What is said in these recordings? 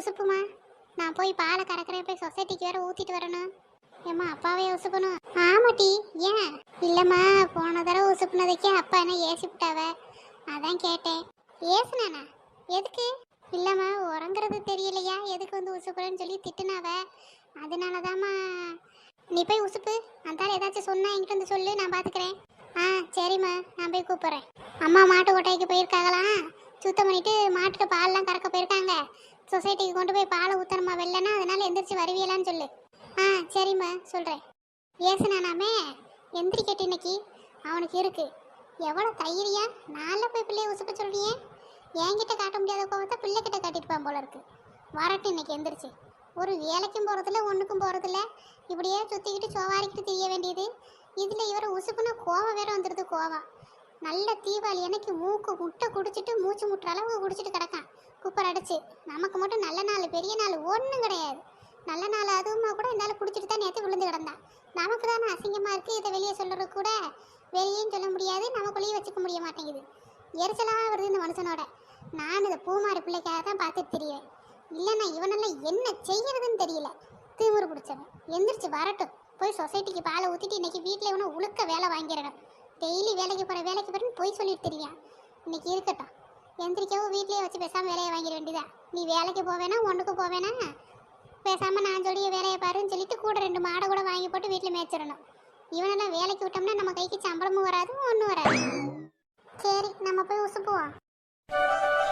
உசுப்புமா? நான் போய் பாலை கறக்கிறேன் போய் சொசைட்டிக்கு வேற ஊத்திட்டு வரணும். ஏம்மா அப்பாவே உசுப்பணும். ஆமாட்டி ஏன்? இல்லைம்மா போன தடவை உசுப்புனதுக்கே அப்பா என்ன ஏசி விட்டாவ அதான் கேட்டேன். ஏசுனானா? எதுக்கு? இல்லைம்மா உறங்குறது தெரியலையா? எதுக்கு வந்து உசுப்புறேன்னு சொல்லி திட்டுனாவ? அதனாலதாம்மா. நீ போய் உசுப்பு. அந்த ஏதாச்சும் சொன்னா என்கிட்ட வந்து சொல்லு நான் பார்த்துக்கிறேன் ஆ சரிம்மா நான் போய் கூப்பிட்றேன். அம்மா மாட்டு கொட்டாய்க்கு போயிருக்காங்களாம் சுத்தம் பண்ணிட்டு மாட்டுக்கு பால்லாம் கறக்க போயிருக்காங்க. சொசைட்டிக்கு கொண்டு போய் பாலை ஊத்தணுமா வெள்ளனா அதனால எந்திரிச்சு வருவியலான்னு சொல்லு. ஆ சரிம்மா சொல்கிறேன் ஏசுனானாமே எந்திரிக்கட்டு இன்னைக்கு. அவனுக்கு இருக்கு. எவ்வளோ தைரியா நாளில் போய் பிள்ளைய உசுப்ப சொல்றியே? என்கிட்ட காட்ட முடியாத கோவத்தை பிள்ளைகிட்ட காட்டியிருப்பான் போல இருக்கு. வரட்டு இன்னைக்கு எந்திரிச்சு. ஒரு வேலைக்கும் போகிறதில்ல ஒன்றுக்கும் போகிறதில்ல இப்படியே சுற்றிக்கிட்டு சோவாரிக்கிட்டு தெரிய வேண்டியது. இதில் இவரை உசுப்புனா கோவம் வேற வந்துடுது கோவம். நல்ல தீபாவளி எனக்கு மூக்கு முட்டை குடிச்சிட்டு மூச்சு முட்டுற அளவுக்கு குடிச்சிட்டு கிடக்கான். குப்பர் அடிச்சு நமக்கு மட்டும் நல்ல நாள் பெரிய நாள் ஒன்றும் கிடையாது. நல்ல நாள் அதுவுமா கூட இருந்தாலும் குடிச்சிட்டு தான் நேற்று விழுந்து கிடந்தான் நமக்கு தானே அசிங்கமாக இருக்குது இதை வெளியே சொல்கிறது கூட. வெளியேன்னு சொல்ல முடியாது நமக்குள்ளேயும் வச்சுக்க முடிய மாட்டேங்குது. எரிச்சலாக வருது இந்த மனுஷனோட. நான் இந்த பூமாரி பிள்ளைக்காக தான் பார்த்துட்டு தெரியுவேன் இல்லைன்னா இவனெல்லாம் என்ன செய்யறதுன்னு தெரியல. திமிரு பிடிச்சவன். எந்திரிச்சு வரட்டும். போய் சொசைட்டிக்கு பாலை ஊற்றிட்டு இன்னைக்கு வீட்டில் இவனை உழுக்க வேலை வாங்கிடணும். டெய்லி வேலைக்கு போகிற வேலைக்கு போகிறேன்னு போய் சொல்லிட்டு தெரியா. இன்றைக்கி இருக்கட்டும். எந்திரிக்கவும் வீட்லேயே வச்சு பேசாமல் வேலையை வாங்கிட வேண்டியதா? நீ வேலைக்கு போவேனா ஒன்றுக்கு போவேனா? பேசாமல் நான் சொல்லி வேலையை பாருன்னு சொல்லிட்டு கூட ரெண்டு மாடை கூட வாங்கி போட்டு வீட்டில் மேய்ச்சிடணும். இவனெல்லாம் வேலைக்கு விட்டோம்னா நம்ம கைக்கு சம்பளமும் வராது ஒன்றும் வராது. சரி நம்ம போய் உசுப்புவோம்.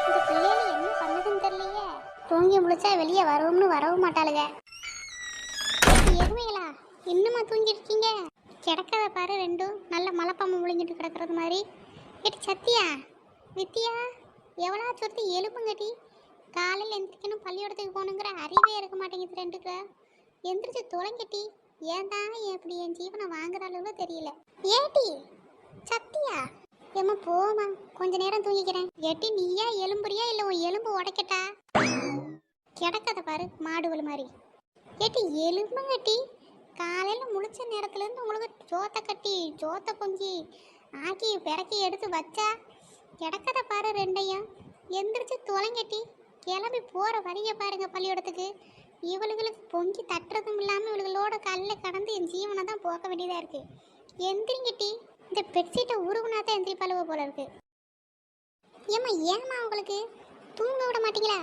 இந்த பிள்ளைகள் என்ன பண்ணுதுன்னு தெரியலையே. தூங்கி முழிச்சா வெளியே வரவும்னு வரவும் மாட்டாளுங்க. எருமைகளா இன்னுமா தூங்கி இருக்கீங்க? கிடக்கத பாரு ரெண்டும். நல்ல மலைப்பாம்பு முழுங்கிட்டு கிடக்கிறது மாதிரி. ஏட்டி சத்தியா வித்தியா எவ்வளோ சொத்து எலும்புங்கட்டி காலையில் எந்திரிக்கணும் பள்ளிக்கூடத்துக்கு போகணுங்கிற அறிவே இருக்க மாட்டேங்குது ரெண்டுக்கு. எந்திரிச்சு தொலைங்கட்டி ஏன் தான் எப்படி என் ஜீவனை வாங்குற அளவு தெரியல. ஏட்டி சத்தியா? ஏமா போமா கொஞ்ச நேரம் தூங்கிக்கிறேன். ஏட்டி நீயா எலும்புறியா இல்லை உன் எலும்பு உடைக்கட்டா? கிடக்கத பாரு மாடுகள் மாதிரி. ஏட்டி எலும்புங்கட்டி காலையில் முழிச்ச நேரத்துலேருந்து உங்களுக்கு சோத்தை கட்டி சோத்தை பொங்கி ஆக்கி பிறக்கி எடுத்து வச்சா கிடக்கத பாரு ரெண்டையும் எந்திரிச்சு தொலைங்கட்டி. கிளம்பி போகிற வழியை பாருங்க பள்ளிக்கூடத்துக்கு. இவளுகளுக்கு பொங்கி தட்டுறதும் இல்லாமல் இவளுகளோட கல்லில் கடந்து என் ஜீவனை தான் போக்க வேண்டியதாக இருக்குது எந்திரிங்கட்டி. இந்த பெட்ஷீட்டை உருகுனா தான் எந்திரிப்பாளுவ போல இருக்கு. ஏம்மா ஏம்மா உங்களுக்கு? தூங்க விட மாட்டீங்களா?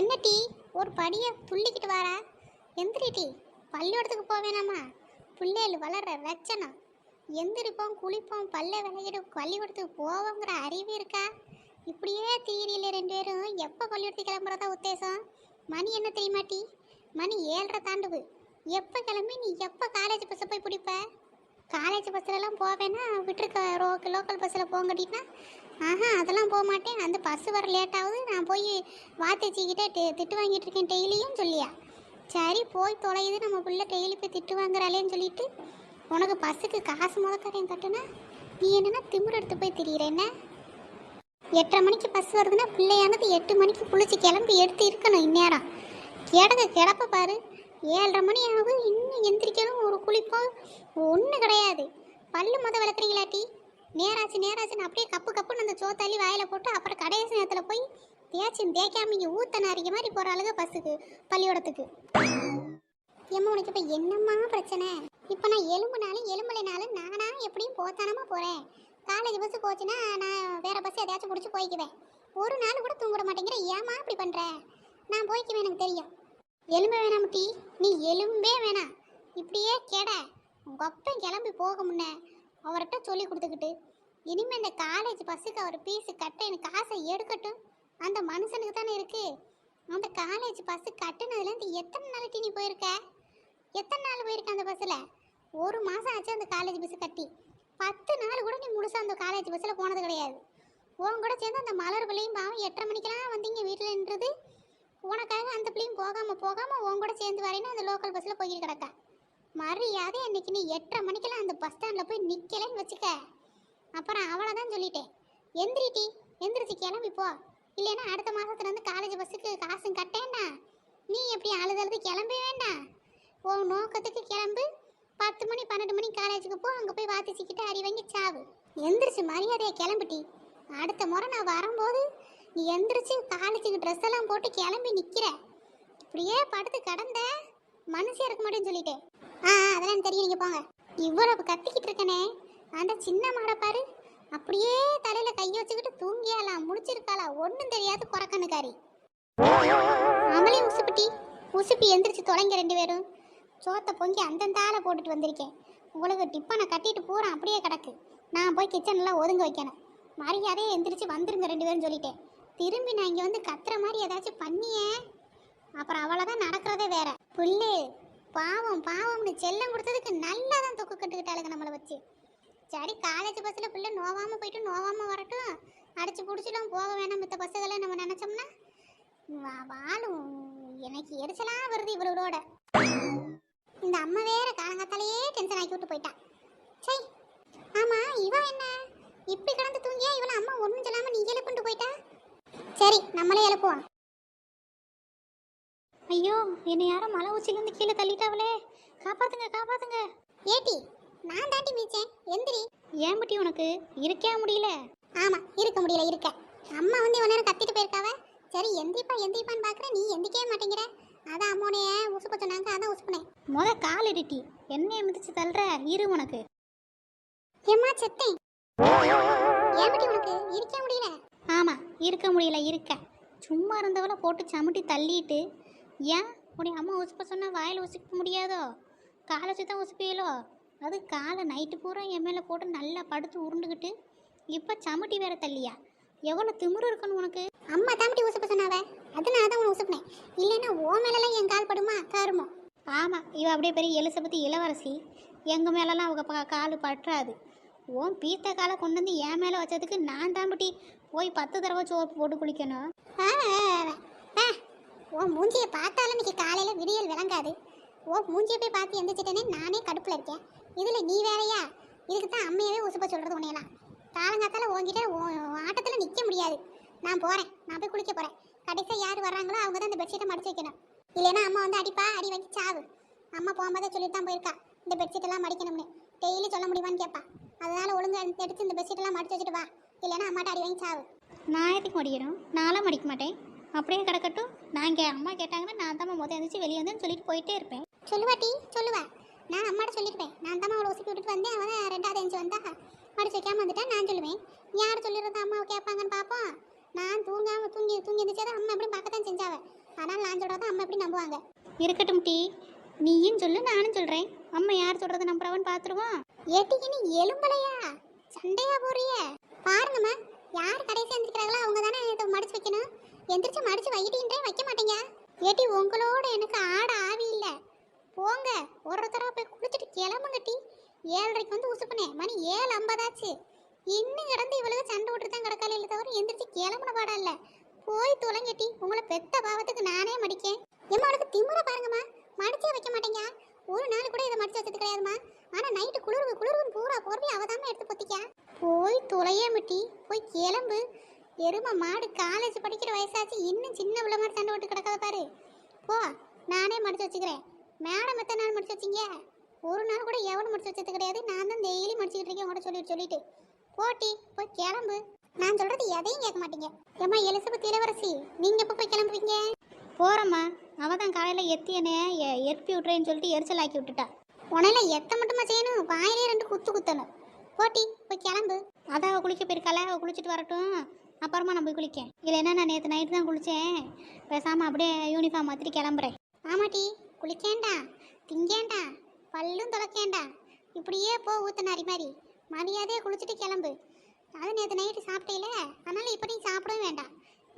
என்ன டீ ஒரு படியை துள்ளிக்கிட்டு வாரா. எந்திரி டீ பள்ளிக்கூடத்துக்கு போவேனாமா பிள்ளைகள் வளர்ற ரச்சனம் எந்திரிப்போம் குளிப்போம் பல்ல விளையிடும் பள்ளிக்கூடத்துக்கு போவோங்கிற அறிவு இருக்கா? இப்படியே தீரியில் ரெண்டு பேரும் எப்போ பள்ளிக்கூடத்துக்கு கிளம்புறதா உத்தேசம்? மணி என்ன தெரியுமா மணி ஏழரை தாண்டுவு எப்போ கிளம்பி நீ எப்போ காலேஜ் பஸ்ஸை போய் பிடிப்ப? காலேஜ் பஸ்லலாம் போவேன்னா விட்டுருக்க ரோ லோக்கல் பஸ்ஸில் போங்கட்டின்னா ஆஹா அதெல்லாம் போக மாட்டேன். அந்த பஸ் வர லேட் நான் போய் வாத்தச்சிக்கிட்டே திட்டு வாங்கிட்டு இருக்கேன் டெய்லியும் சொல்லியா? சரி போய் தொலையுது. நம்ம பிள்ளை டெய்லி போய் திட்டு வாங்குறாளேன்னு சொல்லிட்டு உனக்கு பஸ்ஸுக்கு காசு முதக்கரையும் கட்டுனா நீ என்னன்னா திமிரு எடுத்து போய் திரியிற என்ன? எட்டரை மணிக்கு பஸ் வருதுன்னா பிள்ளையானது எட்டு மணிக்கு குளிச்சு கிளம்பி எடுத்து இருக்கணும் இந்நேரம். கிடக்க கிடப்ப பாரு. ஏழரை மணி ஆகுது இன்னும் எந்திரிக்கணும் ஒரு குளிப்போம் ஒன்றும் கிடையாது. பல்லு முத விளக்குறீங்களாட்டி? நேராச்சு நேராச்சுன்னு அப்படியே கப்பு கப்புன்னு அந்த சோத்தாலி வாயில் போட்டு அப்புறம் கடைசி நேரத்தில் போய் தேய்ச்சி தேய்க்காம இங்கே ஊத்த மாதிரி போகிற ஆளுங்க பஸ்ஸுக்கு பள்ளிக்கூடத்துக்கு. ஏம்மா உனக்கு இப்போ என்னம்மா பிரச்சனை? இப்போ நான் எலும்புனாலும் எலும்புலைனாலும் நானா எப்படியும் போத்தானமா போகிறேன் காலேஜ் பஸ் போச்சுன்னா நான் வேற பஸ் எதையாச்சும் பிடிச்சி போய்க்குவேன். ஒரு நாள் கூட தூங்கிட மாட்டேங்கிற ஏமா இப்படி பண்ணுற நான் போய்க்குவேன் எனக்கு தெரியும். எலும்பு வேணாம் டீ. நீ எலும்பே வேணாம். இப்படியே கெட. உங்கள் அப்பன் கிளம்பி போக முன்ன அவர்கிட்ட சொல்லி கொடுத்துக்கிட்டு இனிமேல் இந்த காலேஜ் பஸ்ஸுக்கு அவர் பீஸு கட்ட எனக்கு காசை எடுக்கட்டும். அந்த மனுஷனுக்கு தானே இருக்குது அந்த காலேஜ் பஸ்ஸு கட்டுனதுலேருந்து எத்தனை நாளைக்கு நீ போயிருக்க? எத்தனை நாள் போயிருக்க அந்த பஸ்ஸில்? ஒரு மாதம் ஆச்சு அந்த காலேஜ் பஸ்ஸு கட்டி. பத்து நாள் கூட நீ முழுசாக அந்த காலேஜ் பஸ்ஸில் போனது கிடையாது. உன் கூட சேர்ந்து அந்த மலர் பிள்ளையும் பாவம் எட்டரை மணிக்கெல்லாம் வந்தீங்க வீட்டில் நின்றது. உனக்காக அந்த பிள்ளையும் போகாமல் போகாமல் உன் கூட சேர்ந்து வரேன்னு அந்த லோக்கல் பஸ்ஸில் போய் கிடக்கா. மரியாதை அன்னைக்கு நீ எட்டரை மணிக்கெல்லாம் அந்த பஸ் ஸ்டாண்டில் போய் நிற்கலன்னு வச்சுக்க. அப்புறம் அவ்வளோதான் சொல்லிட்டேன். எந்திரிட்டி எந்திரிச்சு கிளம்பி போ. இல்லைன்னா அடுத்த மாதத்துலேருந்து காலேஜ் பஸ்ஸுக்கு காசும் கட்டேன்னா. நீ எப்படி அழுதழுது கிளம்பி வேண்டாம். நோக்கத்துக்கு கிளம்பு. பத்து மணி பன்னெண்டு மணி காலேஜுக்கு போ. அங்கே போய் வாத்திச்சிக்கிட்டு அறி வாங்கி சாவு. எந்திரிச்சு மரியாதையை கிளம்பிட்டி. அடுத்த முறை நான் வரும்போது நீ எந்திரிச்சு காலேஜுக்கு ட்ரெஸ் எல்லாம் போட்டு கிளம்பி நிற்கிற இப்படியே படுத்து கடந்த மனுஷன் இருக்க மாட்டேன்னு சொல்லிட்டு ஆ அதெல்லாம் எனக்கு தெரியும். நீங்கள் போங்க. இவ்வளவு கத்திக்கிட்டு இருக்கனே. அந்த சின்ன மாடை பாரு. அப்படியே தலையில கையை வச்சுக்கிட்டு தூங்கியாலாம் முடிச்சிருக்காளா ஒண்ணும் தெரியாது குறக்கணுக்காரி அவளே உசுப்பிட்டி. உசுப்பி எந்திரிச்சு தொலைங்க ரெண்டு பேரும். சோத்தை பொங்கி அந்தந்தால போட்டுட்டு வந்திருக்கேன். உங்களுக்கு டிப்பனை கட்டிட்டு பூரா அப்படியே கிடக்கு. நான் போய் கிச்சன்லாம் ஒதுங்க வைக்கணும். மரியாதையே எந்திரிச்சு வந்துருங்க ரெண்டு பேரும் சொல்லிட்டேன். திரும்பி நான் இங்கே வந்து கத்துற மாதிரி ஏதாச்சும் பண்ணியே. அப்புறம் அவ்வளோதான் நடக்கிறதே வேற. புல்லு பாவம் பாவம்னு செல்லம் கொடுத்ததுக்கு நல்லா தான் தொக்கு கட்டுக்கிட்டாளுங்க நம்மளை வச்சு. சரி காலேஜ் பஸ்ஸில் பிள்ளை நோவாமல் போயிட்டு நோவாமல் வரட்டும். அடிச்சு பிடிச்சிடும் போக வேணாம் மித்த பஸ்ஸுகளை நம்ம நினச்சோம்னா. வாழும். எனக்கு எரிச்சலாக வருது இவரோட. இந்த அம்மா வேற காலங்காத்தாலேயே டென்ஷன் ஆக்கி விட்டு போயிட்டா. சை ஆமா இவ என்ன? இப்படி கிடந்து தூங்கியா? இவள அம்மா ஒண்ணும் சொல்லாம நீ எழுப்பிட்டு போயிட்டா? சரி நம்மளே எழுப்புவோம். ஐயோ என்னை யாரும் மலை உச்சிலேருந்து கீழே தள்ளிட்டாவளே. காப்பாத்துங்க காப்பாத்துங்க. ஏட்டி நான் தாண்டி மீச்சேன் எந்திரி. ஏன் பட்டி உனக்கு? இருக்கே முடியல? ஆமா இருக்க முடியல இருக்க. அம்மா வந்து இவ்வளவு நேரம் கத்திட்டு போயிருக்காவ. சரி எந்திரிப்பா எந்திரிப்பான்னு பாக்குறேன் நீ எந்திரிக்கவே மாட்டேங்கிற. அதான் அம்மோனைய உசுப்ப சொன்னாங்க அதான் உசுப்புனேன் முத கால் இடிட்டி. என்னைய மிதிச்சு தள்ளுற? இரு உனக்கு. ஏம்மா செத்தேன் ஏமாட்டி உனக்கு? இருக்க முடியல. ஆமா இருக்க முடியல இருக்க. சும்மா இருந்தவள போட்டு சமுட்டி தள்ளிட்டு ஏன் உடைய அம்மா உசுப்ப சொன்னா வாயில உசுக்க முடியாதோ? காலை சுத்தம் உசுப்பியலோ? அது காலை நைட்டு பூரா என் மேலே போட்டு நல்லா படுத்து உருண்டுக்கிட்டு இப்போ சமுட்டி வேற தள்ளியா? எவ்வளோ திமிரு இருக்கணும் உனக்கு? அம்மா தம்பி உசுப்ப சொன்னாவ? அதனால தான் உனக்கு உசுப்பினேன் இல்லைன்னா ஓ மேலெல்லாம் என் கால் படுமா? தருமோ ஆமாம் இவ அப்படியே பெரிய எலிசபெத் இளவரசி. எங்கள் மேலெல்லாம் அவங்க பா- கால் பற்றாது. ஓன் பீத்த காலை கொண்டு வந்து என் மேலே வச்சதுக்கு நான் தாம்பட்டி போய் பத்து தடவை சோப்பு போட்டு குளிக்கணும். ஆ, உன் மூஞ்சியை பார்த்தாலும் இன்னைக்கு காலையில் விடியல் விளங்காது. ஓ மூஞ்சியை போய் பார்த்து எந்திரிச்சிட்டேனே நானே கடுப்பில் இருக்கேன். இதில் நீ வேறையா? இதுக்கு தான் அம்மையவே உசுப்ப சொல்கிறது உன்னையெல்லாம். காலங்காத்தால உன்கிட்ட ஆட்டத்தில் நிற்க முடியாது. நான் போகிறேன் நான் போய் குளிக்க போகிறேன் கடைசியாக யார் வர்றாங்களோ அவங்க தான் இந்த பெட்ஷீட்டை மடிச்சு வைக்கணும். இல்லைன்னா அம்மா வந்து அடிப்பா அடி வாங்கி சாவு. அம்மா போகும்போதே சொல்லிட்டு தான் போயிருக்கா. இந்த பெட்ஷீட்டெல்லாம் மடிக்கணும்னு. டெய்லி சொல்ல முடியுமான்னு கேட்பா அதனால ஒழுங்கா எடுத்து இந்த பெட்ஷீட்டெல்லாம் மடிச்சு வச்சுட்டு வா. இல்லைன்னா அம்மாட்ட அடி வாங்கி சாவு. நான் எதுக்கு மடிக்கணும்? நான்லாம் மடிக்க மாட்டேன். அப்படியே கிடக்கட்டும். நான் இங்கே அம்மா கேட்டாங்கன்னா நான் தான் முதல் எழுந்திரிச்சு வெளியே வந்தேன்னு சொல்லிட்டு போயிட்டே இருப்பேன். சொல்லுவா நான் அம்மாட்ட சொல்லியிருப்பேன் நான் தான் அவளை உசுப்பி விட்டுட்டு வந்தேன். அவன் ரெண்டாவது எஞ்சி வந்தா. மடிச்சு வைக்காம வந்துட்டா நான் சொல்லுவேன். யார் சொல்லிடுறது அம்மாவை கேட்பாங்கன்னு பார்ப்போம். நான் தூங்காம தூங்கி தூங்கி இருந்துச்சு அம்மா எப்படி பார்க்கத்தான் செஞ்சாவ. ஆனால் நான் சொல்கிறத அம்மா எப்படி நம்புவாங்க? இருக்கட்டும் டீ. நீயும் சொல்லு நானும் சொல்கிறேன் அம்மா யார் சொல்கிறத நம்புறவன் பார்த்துருவோம். ஏட்டிக்கு நீ எலும்பலையா? சண்டையா போறிய. பாருங்கம்மா யார் கடைசி எந்திரிக்கிறாங்களோ அவங்க தானே இதை மடிச்சு வைக்கணும். எந்திரிச்சு மடிச்சு வைக்கிட்டீன்றே வைக்க மாட்டீங்க. ஏட்டி உங்களோட எனக்கு ஆட ஆவி இல்லை. போங்க ஒரு தடவை போய் குளிச்சுட்டு கிளம்புங்க டீ. ஏழரைக்கு வந்து உசுப்புனேன். மணி ஏழு ஐம்பதாச்சு. இன்னும் கிடந்து இவளுக்கு சண்டை விட்டு தான் கிடக்கால இல்லை தவிர எந்திரிச்சு கிளம்புன பாடம் இல்லை. போய் துளங்கட்டி. உங்களை பெத்த பாவத்துக்கு நானே மடிக்கேன். எம்மா அவளுக்கு திமுற பாருங்கம்மா. மடிச்சே வைக்க மாட்டேங்க. ஒரு நாள் கூட இதை மடிச்சு வச்சது கிடையாதும்மா. ஆனால் நைட்டு குளிர்வு குளிர்வுன்னு பூரா போர்வை அவதாம எடுத்து பொத்திக்க. போய் துளையே மிட்டி போய் கிளம்பு. எருமை மாடு காலேஜ் படிக்கிற வயசாச்சு. இன்னும் சின்ன உள்ள மாதிரி சண்டை விட்டு கிடக்காத பாரு. போ நானே மடிச்சு வச்சுக்கிறேன். மேடம் எத்தனை நாள் மடிச்சு வச்சீங்க? ஒரு நாள் கூட எவனும் மடிச்சு வச்சது கிடையாது. நான் தான் டெய்லி முடிச்சுக்கிட்டு இருக்கேன். உங்கள்கிட்ட சொல்லிட்டு சொல்லிட்டு. போட்டி போய் கிளம்பு. நான் சொல்றது எதையும் கேட்க மாட்டீங்க. ஏம்மா எலிசபெத் இளவரசி நீங்க எப்போ போய் கிளம்புவீங்க? போறம்மா. அவ தான் காலையில எத்தி என்னைய எற்பி விட்றேன்னு சொல்லிட்டு எரிச்சல் ஆக்கி விட்டுட்டா. உனையில எத்த மட்டுமா செய்யணும்? வாயிலே ரெண்டு குத்து குத்தணும். போட்டி போய் கிளம்பு. அதான் அவள் குளிக்க போயிருக்காள. அவள் குளிச்சுட்டு வரட்டும். அப்புறமா நான் போய் குளிக்கேன். இல்லைன்னா நான் நேற்று நைட்டு தான் குளித்தேன் பேசாமல் அப்படியே யூனிஃபார்ம் மாற்றிட்டு கிளம்புறேன். ஆமாட்டி குளிக்கேண்டா திங்கேண்டா பல்லும் துளக்கேண்டா இப்படியே போ ஊத்தனாரி மாதிரி. மரியாதையே குளிச்சுட்டு கிளம்பு. அது நேற்று நைட்டு சாப்பிட்டேல. அதனால இப்போ நீ சாப்பிடவும் வேண்டாம்.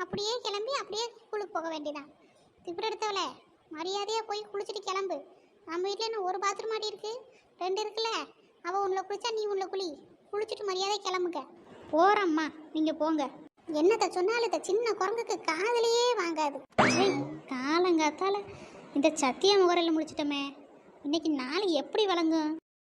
அப்படியே கிளம்பி அப்படியே ஸ்கூலுக்கு போக வேண்டியதான் இப்படி எடுத்தவள மரியாதையாக போய் குளிச்சுட்டு கிளம்பு. நம்ம வீட்டில் இன்னும் ஒரு பாத்ரூம் மாடி இருக்குது ரெண்டு இருக்குல்ல. அவள் உள்ள குளிச்சா நீ உள்ள குளி. குளிச்சுட்டு மரியாதை கிளம்புங்க. போகிறம்மா நீங்கள் போங்க. என்னத்த சொன்னாலும் இந்த சின்ன குரங்குக்கு காதலையே வாங்காது. காலங்காத்தால இந்த சத்திய முகரையில் முடிச்சிட்டோமே. இன்னைக்கு நாள் எப்படி வழங்கும்